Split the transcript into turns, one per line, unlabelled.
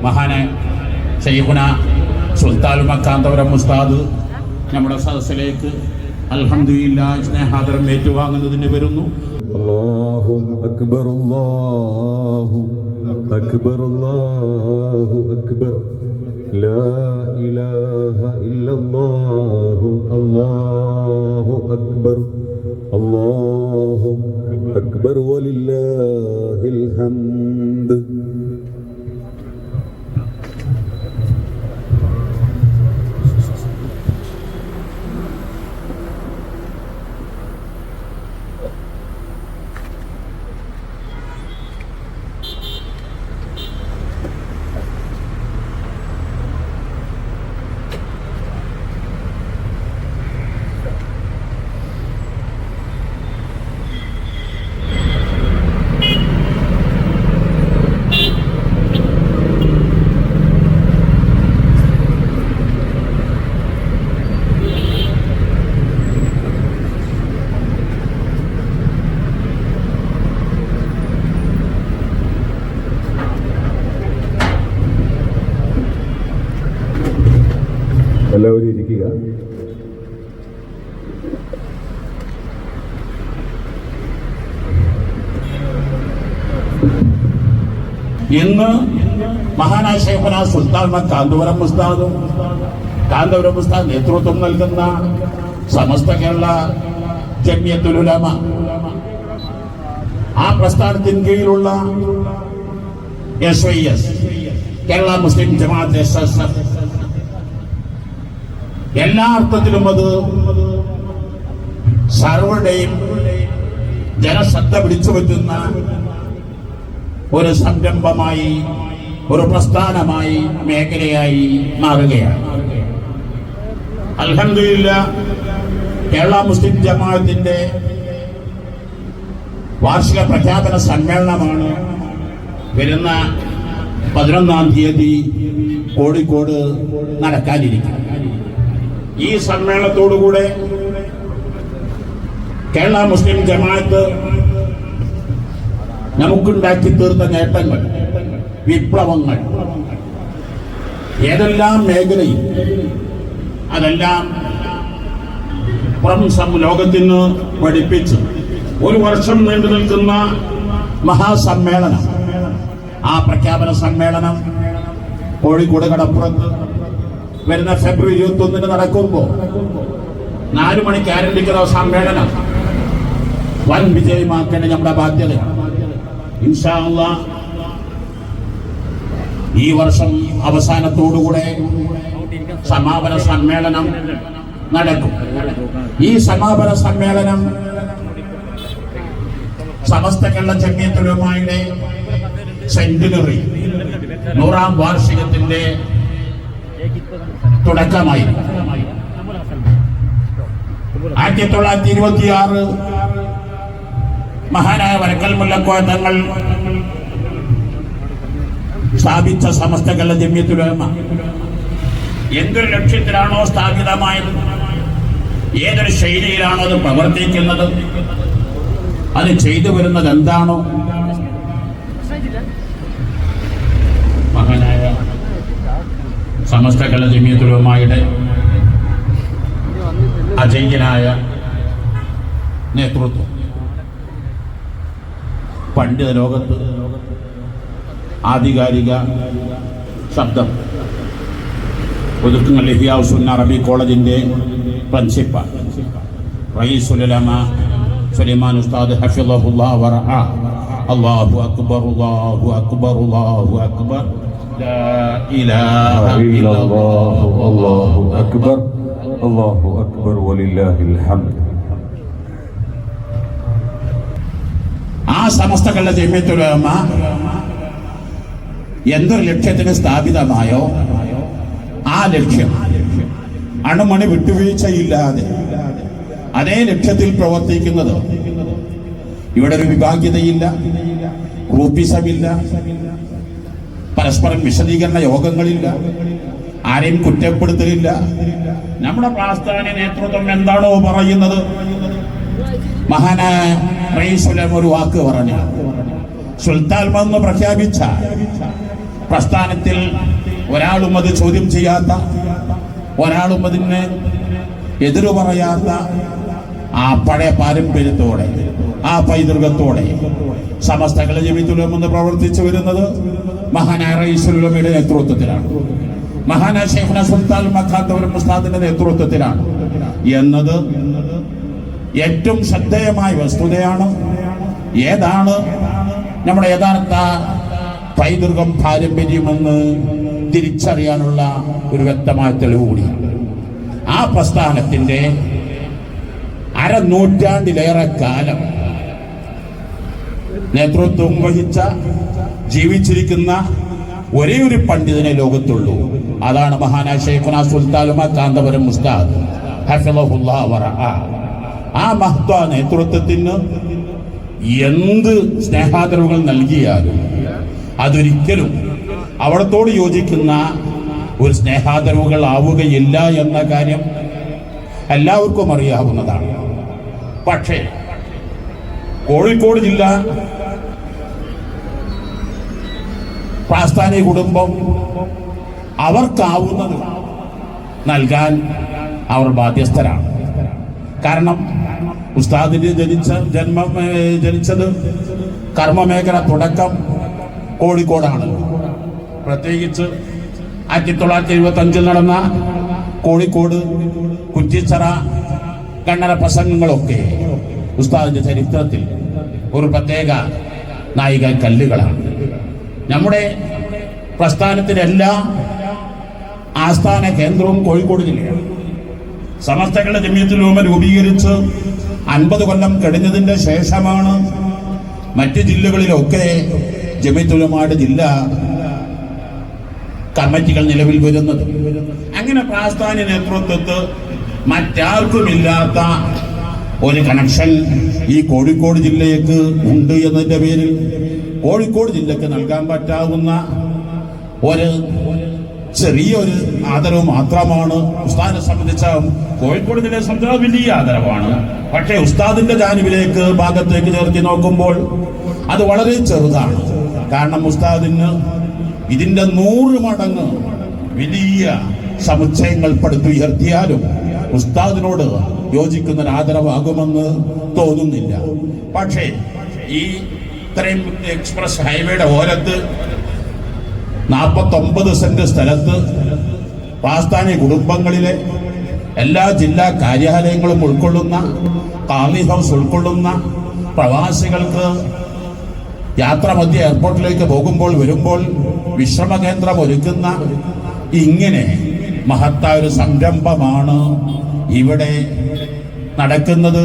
മഹാനെ ഷെയ്ഖുന സുൽത്താൻ മക്കാന്തപുരം മുസ്താദ് നമ്മുടെ സദസ്സിലേക്ക് അൽഹംദുലില്ലാ സ്നേഹാദരം ഏറ്റുവാങ്ങുന്നതിന് വരുന്നു
الله أكبر الله أكبر الله أكبر لا إله إلا الله الله أكبر എല്ലാവരും ഇരിക്കുക
ഇന്ന് മഹാനായ ഷെയ്ഖുന സുൽത്താൻ കാന്തപുരം മുസ്താദും കാന്തപുരം മുസ്താദ് നേതൃത്വം നൽകുന്ന സമസ്ത കേരള ജമ്യത്തുലുലമ ആ പ്രസ്ഥാനത്തിന് കീഴിലുള്ള S Y S Kerala Muslim Jamaat S S F എല്ലാ അർത്ഥത്തിലും അത് സർവരുടെയും ജനശ്രദ്ധ പിടിച്ചു പറ്റുന്ന ഒരു സംരംഭമായി ഒരു പ്രസ്ഥാനമായി മേഖലയായി മാറുകയാണ്. അൽഹമില്ല കേരള മുസ്ലിം ജമാഅത്തിന്റെ വാർഷിക പ്രഖ്യാപന സമ്മേളനമാണ് വരുന്ന പതിനൊന്നാം തീയതി കോഴിക്കോട് നടക്കാനിരിക്കുന്നത്. ഈ സമ്മേളനത്തോടുകൂടെ കേരള മുസ്ലിം ജമാഅത്ത് നമുക്കുണ്ടാക്കി തീർത്ത നേട്ടങ്ങൾ വിപ്ലവങ്ങൾ ഏതെല്ലാം മേഖലയിൽ അതെല്ലാം പുറം ലോകത്തിന് പഠിപ്പിച്ച് ഒരു വർഷം നീണ്ടു നിൽക്കുന്ന മഹാസമ്മേളനം ആ പ്രഖ്യാപന സമ്മേളനം കോഴിക്കോട് കടപ്പുറത്ത് വരുന്ന ഫെബ്രുവരി ഇരുപത്തി ഒന്നിന് നടക്കുമ്പോൾ നാലു മണിക്ക് ആരംഭിക്കുന്ന സമ്മേളനം. വൻ വിജയമാക്കേണ്ട നമ്മുടെ ബാധ്യതയാണ് ഈ വർഷം അവസാനത്തോടുകൂടെ സമാപന സമ്മേളനം നടക്കും. ഈ സമാപന സമ്മേളനം സമസ്ത കേരള ജമ്യത്തുലമായുടെ സെന്റിനറി നൂറാം വാർഷികത്തിന്റെ തുടക്കമായി. ആയിരത്തി തൊള്ളായിരത്തി ഇരുപത്തിയാറ് മഹാനായ വരക്കൽ മുല്ലക്കോ തങ്ങൾ സ്ഥാപിച്ച സമസ്ത കല ജമ്യത്തുലമ. എന്തൊരു ലക്ഷ്യത്തിലാണോ സ്ഥാപിതമായത്? ഏതൊരു ശൈലിയിലാണോ അത് പ്രവർത്തിക്കുന്നത്? അത് ചെയ്തു വരുന്നത് എന്താണോ? മഹാനായ സമസ്ത കേരള ജമ്യത്തുലമായുടെ അജയ്യനായ നേതൃത്വം. പണ്ഡിത ലോകത്ത് ആധികാരിക ശബ്ദം. ഒതുക്കുങ്ങൽ സുന്ന അറബി കോളേജിന്റെ പ്രിൻസിപ്പൽ റയീസുലമ സുലൈമാൻ ഉസ്താദ് ഹഫിളഹുല്ലാ വറഹ. അള്ളാഹു അക്ബർ അള്ളാഹു അക്ബർ അള്ളാഹു അക്ബർ. ലാ ഇലാഹ
إلا الله
ഇല്ലല്ലാഹു
الله أكبر الله أكبر ولله الحمد
ആ സമസ്തകളുടെ ജമ്യത്തുലമ എന്തൊരു ലക്ഷ്യത്തിന് സ്ഥാപിതമായോ ആ ലക്ഷ്യം അണുമണി വിട്ടുവീഴ്ചയില്ലാതെ അതേ ലക്ഷ്യത്തിൽ പ്രവർത്തിക്കുന്നത് ഇവിടെ ഒരു വിഭാഗ്യതയില്ല ഗ്രൂപ്പിസമില്ല പരസ്പരം വിശദീകരണ യോഗങ്ങളില്ല. ആരെയും കുറ്റപ്പെടുത്തലില്ല. നമ്മുടെ പ്രാസ്ഥാന നേതൃത്വം എന്താണോ പറയുന്നത്? മഹാനായ ഒരു വാക്ക് പറഞ്ഞു. സുൽത്താൻ വന്ന് പ്രഖ്യാപിച്ച പ്രസ്ഥാനത്തിൽ ഒരാളും അത് ചോദ്യം ചെയ്യാത്ത ഒരാളും അതിന് എതിരു പറയാത്ത ആ പഴയ പാരമ്പര്യത്തോടെ ആ പൈതൃകത്തോടെ സമസ്തകളെ ജമിത്തുലമെന്ന് പ്രവർത്തിച്ചു വരുന്നത് മഹാനായ റഈസുലുലമയുടെ നേതൃത്വത്തിലാണ്. മഹാനായ ഷെയ്ഖുന സുൽത്താൻ മഖാത്തവരും മുസ്താദിന്റെ നേതൃത്വത്തിലാണ്. എന്നത് ഏറ്റവും ശ്രദ്ധേയമായ വസ്തുതയാണ്. ഏതാണ്? നമ്മുടെ യഥാർത്ഥ പൈതൃകം പാരമ്പര്യമെന്ന് തിരിച്ചറിയാനുള്ള ഒരു വ്യക്തമായ തെളിവ് കൂടിയാണ് ആ പ്രസ്ഥാനത്തിന്റെ അരനൂറ്റാണ്ടിലേറെ കാലം നേതൃത്വം വഹിച്ച ജീവിച്ചിരിക്കുന്ന ഒരേ ഒരു പണ്ഡിതനെ ലോകത്തുള്ളൂ. അതാണ് മഹാനായ ഷെയ്ഖുന സുൽത്താലുമ കാന്തപുരം മുസ്താദ്. ആ മഹത്വ നേതൃത്വത്തിന് എന്ത് സ്നേഹാദരവുകൾ നൽകിയാലും അതൊരിക്കലും അവിടത്തോട് യോജിക്കുന്ന ഒരു സ്നേഹാദരവുകൾ ആവുകയില്ല എന്ന കാര്യം എല്ലാവർക്കും അറിയാവുന്നതാണ്. പക്ഷേ കോഴിക്കോട് ജില്ല പ്രാസ്ഥാനിക കുടുംബം അവർക്കാവുന്നത് നൽകാൻ അവർ ബാധ്യസ്ഥരാണ്. കാരണം ഉസ്താദിന് ജനിച്ച ജന്മം ജനിച്ചത് കർമ്മമേഖല തുടക്കം കോഴിക്കോടാണ്. പ്രത്യേകിച്ച് ആയിരത്തി തൊള്ളായിരത്തി എഴുപത്തി അഞ്ചിൽ നടന്ന കോഴിക്കോട് കുറ്റിച്ചറ കണ്ണര പ്രസംഗങ്ങളൊക്കെ ഉസ്താദിന്റെ ചരിത്രത്തിൽ ഒരു പ്രത്യേക നായിക കല്ലുകളാണ്. നമ്മുടെ പ്രസ്ഥാനത്തിന്റെ എല്ലാ ആസ്ഥാന കേന്ദ്രവും കോഴിക്കോട് ജില്ലയാണ്. സമസ്തകളുടെ ജമ്യത്തിലൂമ രൂപീകരിച്ച് അൻപത് കൊല്ലം കഴിഞ്ഞതിന്റെ ശേഷമാണ് മറ്റ് ജില്ലകളിലൊക്കെ ജമ്യത്തുലമാട് ജില്ല കമ്മിറ്റികൾ നിലവിൽ വരുന്നത്. അങ്ങനെ പ്രാസ്ഥാന നേതൃത്വത്ത് മറ്റാർക്കുമില്ലാത്ത ഒരു കണക്ഷൻ ഈ കോഴിക്കോട് ജില്ലയ്ക്ക് ഉണ്ട് എന്നതിന്റെ പേരിൽ കോഴിക്കോട് ജില്ലയ്ക്ക് നൽകാൻ പറ്റാവുന്ന ഒരു ചെറിയൊരു ആദരവ് മാത്രമാണ് ഉസ്താദിനെ സംബന്ധിച്ച കോഴിക്കോട് ജില്ലയെ സംബന്ധിച്ച വലിയ ആദരവാണ്. പക്ഷേ ഉസ്താദിന്റെ ജാനുവിലേക്ക് ഭാഗത്തേക്ക് ചേർത്തി നോക്കുമ്പോൾ അത് വളരെ ചെറുതാണ്. കാരണം ഉസ്താദിന് ഇതിന്റെ നൂറ് മടങ്ങ് വലിയ സമുച്ചയങ്ങൾ പടുത്തുയർത്തിയാലും ഉസ്താദിനോട് യോജിക്കുന്ന ഒരു ആദരവാകുമെന്ന് തോന്നുന്നില്ല. പക്ഷേ ഈ ഇത്രയും എക്സ്പ്രസ് ഹൈവേയുടെ ഓരത്ത് നാൽപ്പത്തൊമ്പത് സെന്റ് സ്ഥലത്ത് പാസ്താനി കുടുംബങ്ങളിലെ എല്ലാ ജില്ലാ കാര്യാലയങ്ങളും ഉൾക്കൊള്ളുന്ന കാർണി ഹൗസ് ഉൾക്കൊള്ളുന്ന പ്രവാസികൾക്ക് യാത്ര മധ്യ എയർപോർട്ടിലേക്ക് പോകുമ്പോൾ വരുമ്പോൾ വിശ്രമ കേന്ദ്രം ഒരുക്കുന്ന ഇങ്ങനെ മഹത്തായ ഒരു സംരംഭമാണ് ഇവിടെ നടക്കുന്നത്